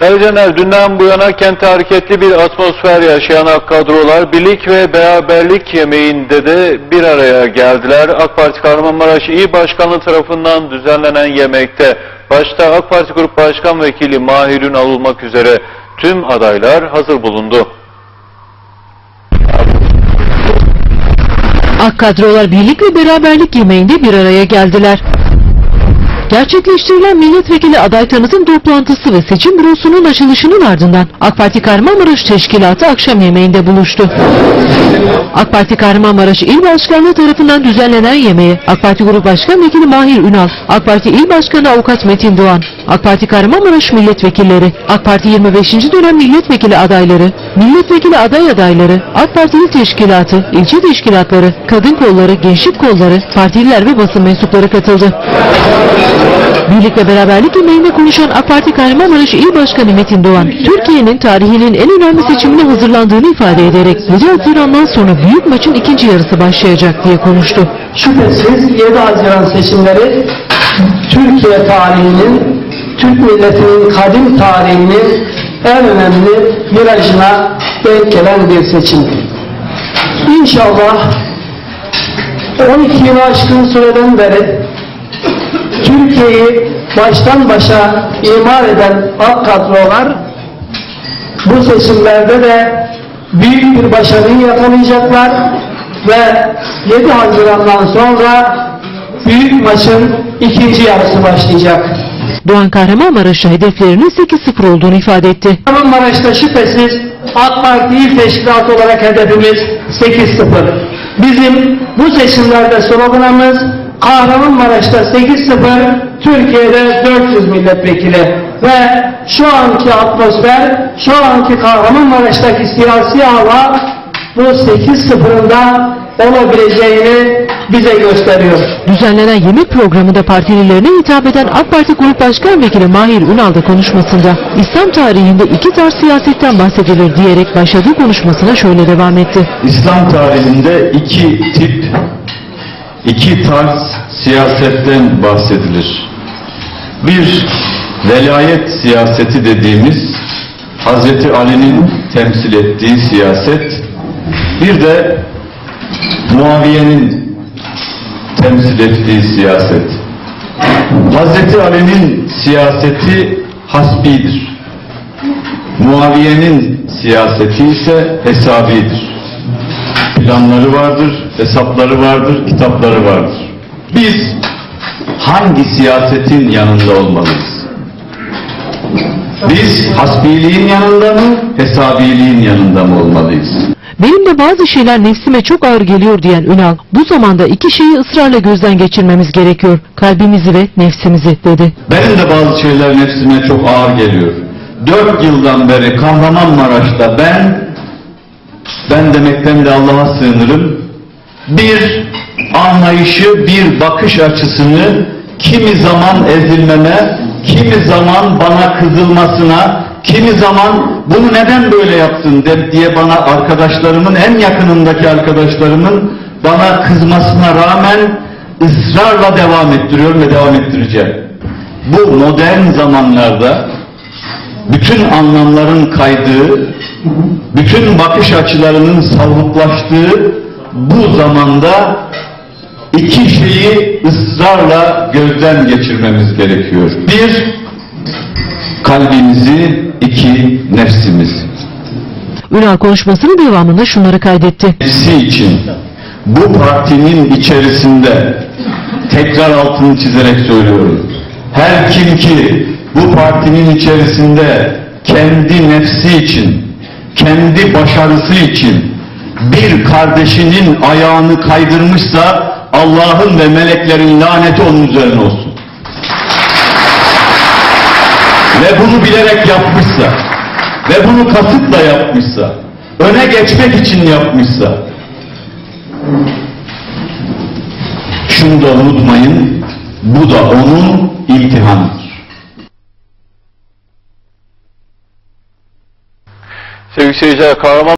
Ercener dünden bu yana kente hareketli bir atmosfer yaşayan AK kadrolar birlik ve beraberlik yemeğinde de bir araya geldiler. AK Parti Kahramanmaraş İl Başkanlığı tarafından düzenlenen yemekte başta AK Parti Grup Başkan Vekili Mahir Ünal olmak üzere tüm adaylar hazır bulundu. Ak kadrolar birlik ve beraberlik yemeğinde bir araya geldiler. Gerçekleştirilen milletvekili aday tanıtım toplantısı ve seçim bürosunun açılışının ardından AK Parti Kahramanmaraş Teşkilatı akşam yemeğinde buluştu. AK Parti Kahramanmaraş İl Başkanlığı tarafından düzenlenen yemeğe AK Parti Grup Başkan Vekili Mahir Ünal, AK Parti İl Başkanı Avukat Metin Doğan, AK Parti Kahramanmaraş milletvekilleri, AK Parti 25. dönem milletvekili adayları, milletvekili aday adayları, AK Parti İl Teşkilatı, ilçe teşkilatları, kadın kolları, gençlik kolları, partililer ve basın mensupları katıldı. Birlik ve beraberlik yemeğinde konuşan AK Parti Kahramanmaraş İl Başkanı Metin Doğan, Türkiye'nin tarihinin en önemli seçimine hazırlandığını ifade ederek 7 Haziran'dan sonra büyük maçın ikinci yarısı başlayacak diye konuştu. Şüphesiz 7 Haziran seçimleri Türkiye tarihinin, Türk milletinin kadim tarihinin en önemli virajına denk gelen bir seçim. İnşallah 12 yılı aşkın süreden beri Türkiye'yi baştan başa imar eden AK kadrolar bu seçimlerde de büyük bir başarıyı yakalayacaklar ve 7 Haziran'dan sonra büyük maçın ikinci yarısı başlayacak. Doğan Kahramanmaraş'a hedeflerinin 8-0 olduğunu ifade etti. Kahramanmaraş'ta şüphesiz AK Parti İl Teşkilatı olarak hedefimiz 8-0. Bizim bu seçimlerde sloganımız Kahramanmaraş'ta 8-0, Türkiye'de 400 milletvekili ve şu anki atmosfer, şu anki Kahramanmaraş'taki siyasi hava bu 8-0'ın da olabileceğini bize gösteriyor. Düzenlenen yemek programında partililerine hitap eden AK Parti Grup Başkan Vekili Mahir Ünal da konuşmasında İslam tarihinde iki tarz siyasetten bahsedilir diyerek başladığı konuşmasına şöyle devam etti. İslam tarihinde iki tip, iki tarz siyasetten bahsedilir. Bir, velayet siyaseti dediğimiz Hazreti Ali'nin temsil ettiği siyaset, bir de Muaviye'nin temsil ettiği siyaset. Hazreti Ali'nin siyaseti hasbidir. Muaviye'nin siyaseti ise hesabidir. Planları vardır, hesapları vardır, kitapları vardır. Biz hangi siyasetin yanında olmalıyız? Biz hasbiliğin yanında mı, hesabiliğin yanında mı olmalıyız? Benim de bazı şeyler nefsime çok ağır geliyor diyen Ünal, bu zamanda iki şeyi ısrarla gözden geçirmemiz gerekiyor. Kalbimizi ve nefsimizi dedi. Benim de bazı şeyler nefsime çok ağır geliyor. Dört yıldan beri Kahramanmaraş'ta ben, ben demekten de Allah'a sığınırım, bir anlayışı, bir bakış açısını kimi zaman ezilmeme, kimi zaman bana kızılmasına, kimi zaman bunu neden böyle yaptın de- diye bana arkadaşlarımın, en yakınındaki arkadaşlarımın bana kızmasına rağmen ısrarla devam ettiriyorum ve devam ettireceğim. Bu modern zamanlarda bütün anlamların kaydığı, bütün bakış açılarının savruklaştığı bu zamanda iki şeyi ısrarla gözden geçirmemiz gerekiyor. Bir, kalbimizi, iki, nefsimizi. Ünal konuşmasının devamında şunları kaydetti. Nefsi için bu partinin içerisinde tekrar altını çizerek söylüyorum. Her kim ki bu partinin içerisinde kendi nefsi için, kendi başarısı için bir kardeşinin ayağını kaydırmışsa Allah'ın ve meleklerin laneti onun üzerine olsun. Ve bunu bilerek yapmışsa ve bunu kasıtla yapmışsa, öne geçmek için yapmışsa, şunu da unutmayın, bu da onun imtihanıdır. Sevgili seyirciler Kahraman